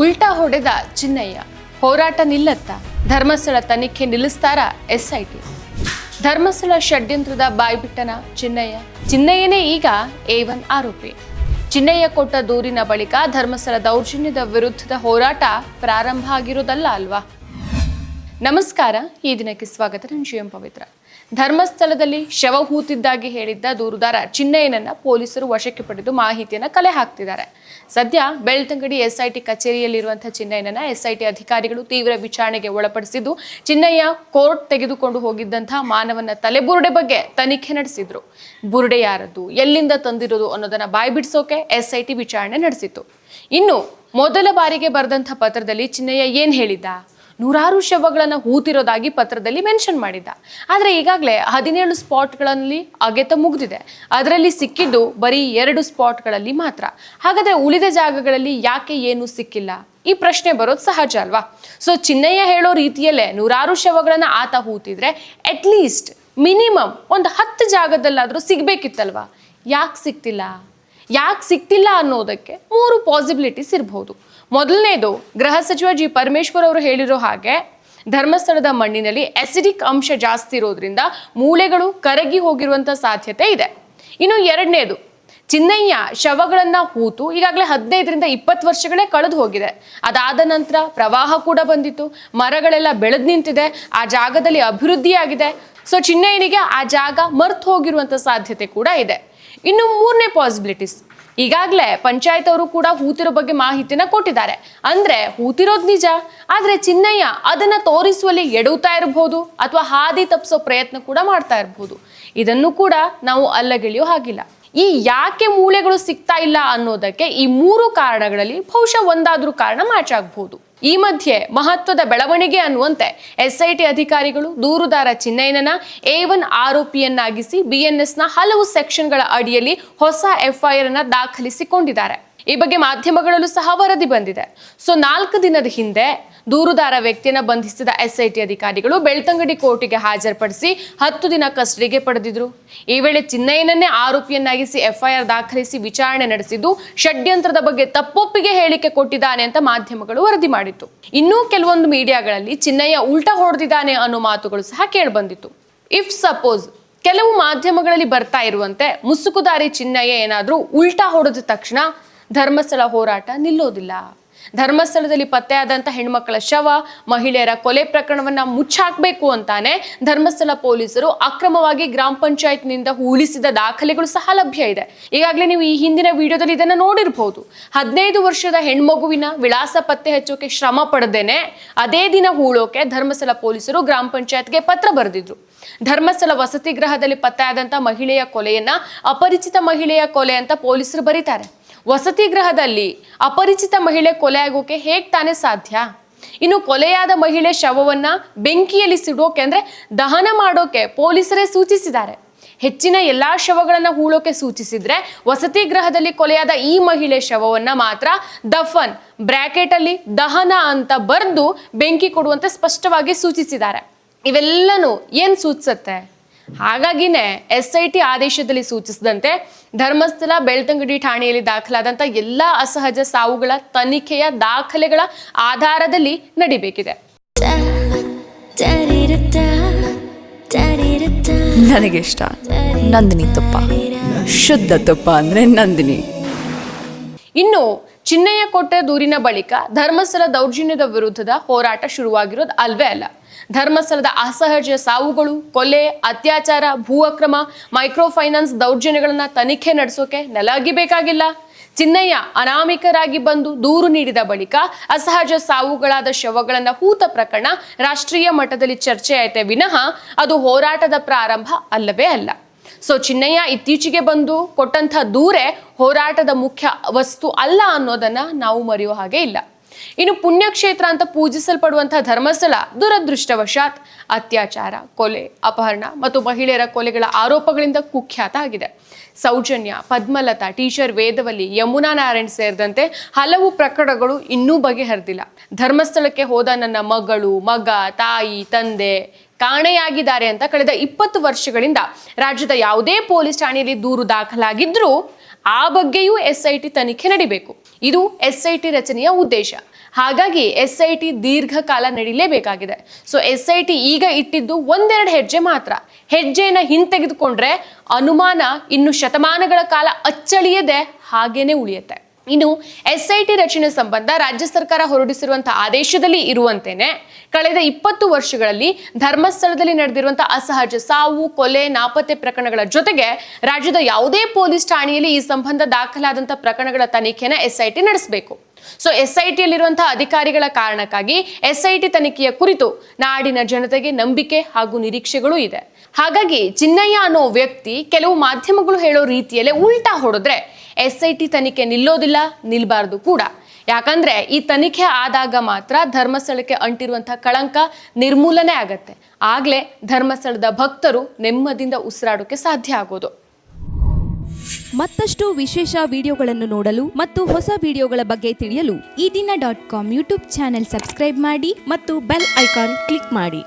ಉಲ್ಟಾ ಹೊಡೆದ ಚಿನ್ನಯ್ಯ. ಹೋರಾಟ ನಿಲ್ಲತ್ತ ಧರ್ಮಸ್ಥಳ ತನಿಖೆ ನಿಲ್ಲಿಸ್ತಾರ ಎಸ್ಐಟಿ. ಧರ್ಮಸ್ಥಳ ಷಡ್ಯಂತ್ರದ ಬಾಯ್ಬಿಟ್ಟನ ಚಿನ್ನಯ್ಯ. ಚಿನ್ನಯ್ಯನೇ ಈಗ ಎ ಒನ್ ಆರೋಪಿ. ಚಿನ್ನಯ್ಯ ಕೊಟ್ಟ ದೂರಿನ ಬಳಿಕ ಧರ್ಮಸ್ಥಳ ದೌರ್ಜನ್ಯದ ವಿರುದ್ಧದ ಹೋರಾಟ ಪ್ರಾರಂಭ ಆಗಿರೋದಲ್ಲ ಅಲ್ವಾ? ನಮಸ್ಕಾರ, ಈ ದಿನಕ್ಕೆ ಸ್ವಾಗತ ನಾನು ಎಂ ಪವಿತ್ರ. ಧರ್ಮಸ್ಥಳದಲ್ಲಿ ಶವ ಹೂತಿದ್ದಾಗಿ ಹೇಳಿದ್ದ ದೂರುದಾರ ಚಿನ್ನಯ್ಯನನ್ನ ಪೊಲೀಸರು ವಶಕ್ಕೆ ಪಡೆದು ಮಾಹಿತಿಯನ್ನು ಕಲೆ ಹಾಕ್ತಿದ್ದಾರೆ. ಸದ್ಯ ಬೆಳ್ತಂಗಡಿ ಎಸ್ಐಟಿ ಕಚೇರಿಯಲ್ಲಿರುವಂತಹ ಚಿನ್ನಯ್ಯನನ್ನ ಎಸ್ಐಟಿ ಅಧಿಕಾರಿಗಳು ತೀವ್ರ ವಿಚಾರಣೆಗೆ ಒಳಪಡಿಸಿದ್ದು ಚಿನ್ನಯ್ಯ ಕೋರ್ಟ್ ತೆಗೆದುಕೊಂಡು ಹೋಗಿದ್ದಂತಹ ಮಾನವನ ತಲೆಬುರುಡೆ ಬಗ್ಗೆ ತನಿಖೆ ನಡೆಸಿದ್ರು. ಬುರುಡೆ ಯಾರದ್ದು, ಎಲ್ಲಿಂದ ತಂದಿರೋದು ಅನ್ನೋದನ್ನ ಬಾಯ್ಬಿಡ್ಸೋಕೆ ಎಸ್ಐಟಿ ವಿಚಾರಣೆ ನಡೆಸಿತು ಇನ್ನು ಮೊದಲ ಬಾರಿಗೆ ಬರೆದಂತಹ ಪತ್ರದಲ್ಲಿ ಚಿನ್ನಯ್ಯ ಏನ್ ಹೇಳಿದ್ದ? ನೂರಾರು ಶವಗಳನ್ನು ಹೂತಿರೋದಾಗಿ ಪತ್ರದಲ್ಲಿ ಮೆನ್ಷನ್ ಮಾಡಿದ್ದ. ಆದರೆ ಈಗಾಗಲೇ ಹದಿನೇಳು ಸ್ಪಾಟ್ಗಳಲ್ಲಿ ಅಗೆತ ಮುಗಿದಿದೆ. ಅದರಲ್ಲಿ ಸಿಕ್ಕಿದ್ದು ಬರೀ ಎರಡು ಸ್ಪಾಟ್ಗಳಲ್ಲಿ ಮಾತ್ರ. ಹಾಗಾದರೆ ಉಳಿದ ಜಾಗಗಳಲ್ಲಿ ಯಾಕೆ ಏನು ಸಿಕ್ಕಿಲ್ಲ? ಈ ಪ್ರಶ್ನೆ ಬರೋದು ಸಹಜ ಅಲ್ವಾ? ಸೊ ಚಿನ್ನಯ್ಯ ಹೇಳೋ ರೀತಿಯಲ್ಲೇ ನೂರಾರು ಶವಗಳನ್ನು ಆತ ಹೂತಿದ್ರೆ ಅಟ್ಲೀಸ್ಟ್ ಮಿನಿಮಮ್ ಒಂದು ಹತ್ತು ಜಾಗದಲ್ಲಾದರೂ ಸಿಗಬೇಕಿತ್ತಲ್ವಾ? ಯಾಕೆ ಸಿಕ್ತಿಲ್ಲ? ಯಾಕೆ ಸಿಕ್ತಿಲ್ಲ ಅನ್ನೋದಕ್ಕೆ ಮೂರು ಪಾಸಿಬಿಲಿಟೀಸ್ ಇರಬಹುದು ಮೊದಲನೇದು, ಗೃಹ ಸಚಿವ ಜಿ. ಪರಮೇಶ್ವರ್ ಅವರು ಹೇಳಿರೋ ಹಾಗೆ, ಧರ್ಮಸ್ಥಳದ ಮಣ್ಣಿನಲ್ಲಿ ಅಸಿಡಿಕ್ ಅಂಶ ಜಾಸ್ತಿ ಇರೋದ್ರಿಂದ ಮೂಳೆಗಳು ಕರಗಿ ಹೋಗಿರುವಂತ ಸಾಧ್ಯತೆ ಇದೆ. ಇನ್ನು ಎರಡನೇದು, ಚಿನ್ನಯ್ಯ ಶವಗಳನ್ನ ಹೂತು ಈಗಾಗಲೇ ಹದಿನೈದರಿಂದ ಇಪ್ಪತ್ತು ವರ್ಷಗಳೇ ಕಳೆದು ಹೋಗಿದೆ. ಅದಾದ ನಂತರ ಪ್ರವಾಹ ಕೂಡ ಬಂದಿತ್ತು, ಮರಗಳೆಲ್ಲ ಬೆಳೆದು ನಿಂತಿದೆ, ಆ ಜಾಗದಲ್ಲಿ ಅಭಿವೃದ್ಧಿಯಾಗಿದೆ. ಸೊ ಚಿನ್ನಯ್ಯನಿಗೆ ಆ ಜಾಗ ಮರ್ತು ಹೋಗಿರುವಂಥ ಸಾಧ್ಯತೆ ಕೂಡ ಇದೆ. ಇನ್ನು ಮೂರನೇ ಪಾಸಿಬಿಲಿಟೀಸ್ ಈಗಾಗಲೇ ಪಂಚಾಯತ್ ಅವರು ಕೂಡ ಹೂತಿರೋ ಬಗ್ಗೆ ಮಾಹಿತಿನ ಕೊಟ್ಟಿದ್ದಾರೆ. ಅಂದ್ರೆ ಹೂತಿರೋದ್ ನಿಜ, ಆದ್ರೆ ಚಿನ್ನಯ್ಯ ಅದನ್ನ ತೋರಿಸುವಲ್ಲಿ ಎಡುತ್ತಾ ಇರಬಹುದು ಅಥವಾ ಹಾದಿ ತಪ್ಪಿಸೋ ಪ್ರಯತ್ನ ಕೂಡ ಮಾಡ್ತಾ ಇರಬಹುದು ಇದನ್ನು ಕೂಡ ನಾವು ಅಲ್ಲಗೆಳೆಯೋ ಹಾಗಿಲ್ಲ. ಈ ಯಾಕೆ ಮೂಳೆಗಳು ಸಿಗ್ತಾ ಇಲ್ಲ ಅನ್ನೋದಕ್ಕೆ ಈ ಮೂರು ಕಾರಣಗಳಲ್ಲಿ ಬಹುಶಃ ಒಂದಾದ್ರೂ ಕಾರಣ ಮ್ಯಾಚ್ ಆಗಬಹುದು ಈ ಮಧ್ಯೆ ಮಹತ್ವದ ಬೆಳವಣಿಗೆ ಅನ್ನುವಂತೆ ಎಸ್ಐಟಿ ಅಧಿಕಾರಿಗಳು ದೂರುದಾರ ಚಿನ್ನಯ್ಯನ ಎ ಒನ್ ಆರೋಪಿಯನ್ನಾಗಿಸಿ ಬಿಎನ್ಎಸ್ನ ಹಲವು ಸೆಕ್ಷನ್ಗಳ ಅಡಿಯಲ್ಲಿ ಹೊಸ ಎಫ್ಐಆರ್ ಅನ್ನು ದಾಖಲಿಸಿಕೊಂಡಿದ್ದಾರೆ. ಈ ಬಗ್ಗೆ ಮಾಧ್ಯಮಗಳಲ್ಲೂ ಸಹ ವರದಿ ಬಂದಿದೆ. ಸೊ ನಾಲ್ಕು ದಿನದ ಹಿಂದೆ ದೂರುದಾರ ವ್ಯಕ್ತಿಯನ್ನು ಬಂಧಿಸಿದ ಎಸ್ಐಟಿ ಅಧಿಕಾರಿಗಳು ಬೆಳ್ತಂಗಡಿ ಕೋರ್ಟಿಗೆ ಹಾಜರುಪಡಿಸಿ ಹತ್ತು ದಿನ ಕಸ್ಟಡಿಗೆ ಪಡೆದಿದ್ರು. ಈ ವೇಳೆ ಚಿನ್ನಯ್ಯನನ್ನೇ ಆರೋಪಿಯನ್ನಾಗಿಸಿ ಎಫ್ಐಆರ್ ದಾಖಲಿಸಿ ವಿಚಾರಣೆ ನಡೆಸಿದ್ದು ಷಡ್ಯಂತ್ರದ ಬಗ್ಗೆ ತಪ್ಪೊಪ್ಪಿಗೆ ಹೇಳಿಕೆ ಕೊಟ್ಟಿದ್ದಾನೆ ಅಂತ ಮಾಧ್ಯಮಗಳು ವರದಿ ಮಾಡಿತ್ತು. ಇನ್ನೂ ಕೆಲವೊಂದು ಮೀಡಿಯಾಗಳಲ್ಲಿ ಚಿನ್ನಯ್ಯ ಉಲ್ಟಾ ಹೊಡೆದಿದ್ದಾನೆ ಅನ್ನೋ ಮಾತುಗಳು ಸಹ ಕೇಳಿಬಂದಿತ್ತು. ಇಫ್ ಸಪೋಸ್ ಕೆಲವು ಮಾಧ್ಯಮಗಳಲ್ಲಿ ಬರ್ತಾ ಇರುವಂತೆ ಮುಸುಕುದಾರಿ ಚಿನ್ನಯ್ಯ ಏನಾದರೂ ಉಲ್ಟಾ ಹೊಡೆದ ತಕ್ಷಣ ಧರ್ಮಸ್ಥಳ ಹೋರಾಟ ನಿಲ್ಲೋದಿಲ್ಲ. ಧರ್ಮಸ್ಥಳದಲ್ಲಿ ಪತ್ತೆಯಾದಂಥ ಹೆಣ್ಮಕ್ಕಳ ಶವ, ಮಹಿಳೆಯರ ಕೊಲೆ ಪ್ರಕರಣವನ್ನ ಮುಚ್ಚಾಕಬೇಕು ಅಂತಾನೆ ಧರ್ಮಸ್ಥಳ ಪೊಲೀಸರು ಅಕ್ರಮವಾಗಿ ಗ್ರಾಮ ಪಂಚಾಯತ್ನಿಂದ ಉಳಿಸಿದ ದಾಖಲೆಗಳು ಸಹ ಲಭ್ಯ ಇದೆ. ಈಗಾಗಲೇ ನೀವು ಈ ಹಿಂದಿನ ವಿಡಿಯೋದಲ್ಲಿ ಇದನ್ನು ನೋಡಿರ್ಬೋದು. ಹದಿನೈದು ವರ್ಷದ ಹೆಣ್ಮಗುವಿನ ವಿಳಾಸ ಪತ್ತೆ ಹಚ್ಚೋಕೆ ಶ್ರಮ ಪಡೆದೇನೆ ಅದೇ ದಿನ ಹೂಳೋಕೆ ಧರ್ಮಸ್ಥಳ ಪೊಲೀಸರು ಗ್ರಾಮ ಪಂಚಾಯತ್ಗೆ ಪತ್ರ ಬರೆದಿದ್ರು. ಧರ್ಮಸ್ಥಳ ವಸತಿ ಗೃಹದಲ್ಲಿ ಪತ್ತೆಯಾದಂಥ ಮಹಿಳೆಯ ಕೊಲೆಯನ್ನ ಅಪರಿಚಿತ ಮಹಿಳೆಯ ಕೊಲೆ ಅಂತ ಪೊಲೀಸರು ಬರೀತಾರೆ. ವಸತಿ ಗೃಹದಲ್ಲಿ ಅಪರಿಚಿತ ಮಹಿಳೆ ಕೊಲೆಯಾಗೋಕೆ ಹೇಗೆ ತಾನೇ ಸಾಧ್ಯ? ಇನ್ನು ಕೊಲೆಯಾದ ಮಹಿಳೆ ಶವವನ್ನ ಬೆಂಕಿಯಲ್ಲಿ ಸಿಡೋಕೆ ಅಂದರೆ ದಹನ ಮಾಡೋಕೆ ಪೊಲೀಸರೇ ಸೂಚಿಸಿದ್ದಾರೆ. ಹೆಚ್ಚಿನ ಎಲ್ಲಾ ಶವಗಳನ್ನು ಹೂಳೋಕೆ ಸೂಚಿಸಿದ್ರೆ ವಸತಿ ಗೃಹದಲ್ಲಿ ಕೊಲೆಯಾದ ಈ ಮಹಿಳೆ ಶವವನ್ನ ಮಾತ್ರ ದಫನ್ ಬ್ರಾಕೆಟ್ ಅಲ್ಲಿ ದಹನ ಅಂತ ಬರೆದು ಬೆಂಕಿ ಕೊಡುವಂತೆ ಸ್ಪಷ್ಟವಾಗಿ ಸೂಚಿಸಿದ್ದಾರೆ. ಇವೆಲ್ಲನೂ ಏನು ಸೂಚಿಸುತ್ತೆ? ಹಾಗಾಗಿನೇ ಎಸ್ ಐ ಟಿ ಆದೇಶದಲ್ಲಿ ಸೂಚಿಸಿದಂತೆ ಧರ್ಮಸ್ಥಳ ಬೆಳ್ತಂಗಡಿ ಠಾಣೆಯಲ್ಲಿ ದಾಖಲಾದಂಥ ಎಲ್ಲ ಅಸಹಜ ಸಾವುಗಳ ತನಿಖೆಯ ದಾಖಲೆಗಳ ಆಧಾರದಲ್ಲಿ ನಡಿಬೇಕಿದೆ. ನನಗಿಷ್ಟ ನಂದಿನಿ ತುಪ್ಪ. ಶುದ್ಧ ತುಪ್ಪ ಅಂದ್ರೆ ನಂದಿನಿ. ಇನ್ನು ಚಿನ್ನಯ್ಯ ಕೋಟೆ ದೂರಿನ ಬಳಿಕ ಧರ್ಮಸ್ಥಳ ದೌರ್ಜನ್ಯದ ವಿರುದ್ಧದ ಹೋರಾಟ ಶುರುವಾಗಿರೋದು ಅಲ್ವೇ ಅಲ್ಲ. ಧರ್ಮಸ್ಥಳದ ಅಸಹಜ ಸಾವುಗಳು, ಕೊಲೆ, ಅತ್ಯಾಚಾರ, ಭೂ ಅಕ್ರಮ ಮೈಕ್ರೋ ಫೈನಾನ್ಸ್ ದೌರ್ಜನ್ಯಗಳನ್ನ ತನಿಖೆ ನಡೆಸೋಕೆ ನೆಲಗಿಬೇಕಾಗಿಲ್ಲ ಚಿನ್ನಯ್ಯ ಅನಾಮಿಕರಾಗಿ ಬಂದು ದೂರು ನೀಡಿದ ಬಳಿಕ ಅಸಹಜ ಸಾವುಗಳಾದ ಶವಗಳನ್ನ ಹೂತ ಪ್ರಕರಣ ರಾಷ್ಟ್ರೀಯ ಮಟ್ಟದಲ್ಲಿ ಚರ್ಚೆ ಆಯ್ತೆ ವಿನಃ ಅದು ಹೋರಾಟದ ಪ್ರಾರಂಭ ಅಲ್ಲವೇ ಅಲ್ಲ. ಸೊ ಚಿನ್ನಯ್ಯ ಇತ್ತೀಚೆಗೆ ಬಂದು ಕೊಟ್ಟಂಥ ದೂರೇ ಹೋರಾಟದ ಮುಖ್ಯ ವಸ್ತು ಅಲ್ಲ ಅನ್ನೋದನ್ನ ನಾವು ಮರೆಯೋ ಹಾಗೆ ಇಲ್ಲ. ಇನ್ನು ಪುಣ್ಯಕ್ಷೇತ್ರ ಅಂತ ಪೂಜಿಸಲ್ಪಡುವಂತಹ ಧರ್ಮಸ್ಥಳ ದುರದೃಷ್ಟವಶಾತ್ ಅತ್ಯಾಚಾರ, ಕೊಲೆ, ಅಪಹರಣ ಮತ್ತು ಮಹಿಳೆಯರ ಕೊಲೆಗಳ ಆರೋಪಗಳಿಂದ ಕುಖ್ಯಾತ ಆಗಿದೆ. ಸೌಜನ್ಯ, ಪದ್ಮಲತಾ, ಟೀಚರ್ ವೇದವಲ್ಲಿ, ಯಮುನಾ ನಾರಾಯಣ್ ಸೇರಿದಂತೆ ಹಲವು ಪ್ರಕರಣಗಳು ಇನ್ನೂ ಬಗೆಹರಿದಿಲ್ಲ. ಧರ್ಮಸ್ಥಳಕ್ಕೆ ಹೋದ ನನ್ನ ಮಗಳು, ಮಗ, ತಾಯಿ, ತಂದೆ ಕಾಣೆಯಾಗಿದ್ದಾರೆ ಅಂತ ಕಳೆದ ಇಪ್ಪತ್ತು ವರ್ಷಗಳಿಂದ ರಾಜ್ಯದ ಯಾವುದೇ ಪೊಲೀಸ್ ಠಾಣೆಯಲ್ಲಿ ದೂರು ದಾಖಲಾಗಿದ್ರೂ ಆ ಬಗ್ಗೆಯೂ ಎಸ್ಐಟಿ ತನಿಖೆ ನಡಿಬೇಕು. ಇದು ಎಸ್ ಐ ಟಿ ರಚನೆಯ ಉದ್ದೇಶ. ಹಾಗಾಗಿ ಎಸ್ ಐ ಟಿ ದೀರ್ಘಕಾಲ ನಡೀಲೇಬೇಕಾಗಿದೆ. ಸೊ ಎಸ್ ಐ ಟಿ ಈಗ ಇಟ್ಟಿದ್ದು ಒಂದೆರಡು ಹೆಜ್ಜೆ ಮಾತ್ರ. ಹೆಜ್ಜೆಯನ್ನು ಹಿಂತೆಗೆದುಕೊಂಡ್ರೆ ಅನುಮಾನ ಇನ್ನು ಶತಮಾನಗಳ ಕಾಲ ಅಚ್ಚಳಿಯದೆ ಹಾಗೇನೆ ಉಳಿಯುತ್ತೆ. ಇನ್ನು ಎಸ್ಐಟಿ ರಚನೆ ಸಂಬಂಧ ರಾಜ್ಯ ಸರ್ಕಾರ ಹೊರಡಿಸಿರುವಂತಹ ಆದೇಶದಲ್ಲಿ ಇರುವಂತೆಯೇ ಕಳೆದ ಇಪ್ಪತ್ತು ವರ್ಷಗಳಲ್ಲಿ ಧರ್ಮಸ್ಥಳದಲ್ಲಿ ನಡೆದಿರುವಂತಹ ಅಸಹಜ ಸಾವು, ಕೊಲೆ, ನಾಪತ್ತೆ ಪ್ರಕರಣಗಳ ಜೊತೆಗೆ ರಾಜ್ಯದ ಯಾವುದೇ ಪೊಲೀಸ್ ಠಾಣೆಯಲ್ಲಿ ಈ ಸಂಬಂಧ ದಾಖಲಾದಂತಹ ಪ್ರಕರಣಗಳ ತನಿಖೆನ ಎಸ್ಐಟಿ ನಡೆಸಬೇಕು. ಸೊ ಎಸ್ ಐ ಟಿಯಲ್ಲಿರುವಂತಹ ಅಧಿಕಾರಿಗಳ ಕಾರಣಕ್ಕಾಗಿ ಎಸ್ಐಟಿ ತನಿಖೆಯ ಕುರಿತು ನಾಡಿನ ಜನತೆಗೆ ನಂಬಿಕೆ ಹಾಗೂ ನಿರೀಕ್ಷೆಗಳು ಇದೆ. ಹಾಗಾಗಿ ಚಿನ್ನಯ್ಯ ಅನ್ನೋ ವ್ಯಕ್ತಿ ಕೆಲವು ಮಾಧ್ಯಮಗಳು ಹೇಳೋ ರೀತಿಯಲ್ಲೇ ಉಲ್ಟಾ ಹೊಡೆದ್ರೆ ಎಸ್ ಐ ಟಿ ತನಿಖೆ ನಿಲ್ಲೋದಿಲ್ಲ, ನಿಲ್ಬಾರ್ದು ಕೂಡ. ಯಾಕಂದ್ರೆ ಈ ತನಿಖೆ ಆದಾಗ ಮಾತ್ರ ಧರ್ಮಸ್ಥಳಕ್ಕೆ ಅಂಟಿರುವಂತಹ ಕಳಂಕ ನಿರ್ಮೂಲನೆ ಆಗತ್ತೆ. ಆಗ್ಲೇ ಧರ್ಮಸ್ಥಳದ ಭಕ್ತರು ನೆಮ್ಮದಿಯಿಂದ ಉಸಿರಾಡೋಕೆ ಸಾಧ್ಯ ಆಗೋದು. ಮತ್ತಷ್ಟು ವಿಶೇಷ ವಿಡಿಯೋಗಳನ್ನು ನೋಡಲು ಮತ್ತು ಹೊಸ ವಿಡಿಯೋಗಳ ಬಗ್ಗೆ ತಿಳಿಯಲು Ee Dina dot com YouTube channel subscribe ಮಾಡಿ ಮತ್ತು ಬೆಲ್ ಐಕಾನ್ ಕ್ಲಿಕ್ ಮಾಡಿ.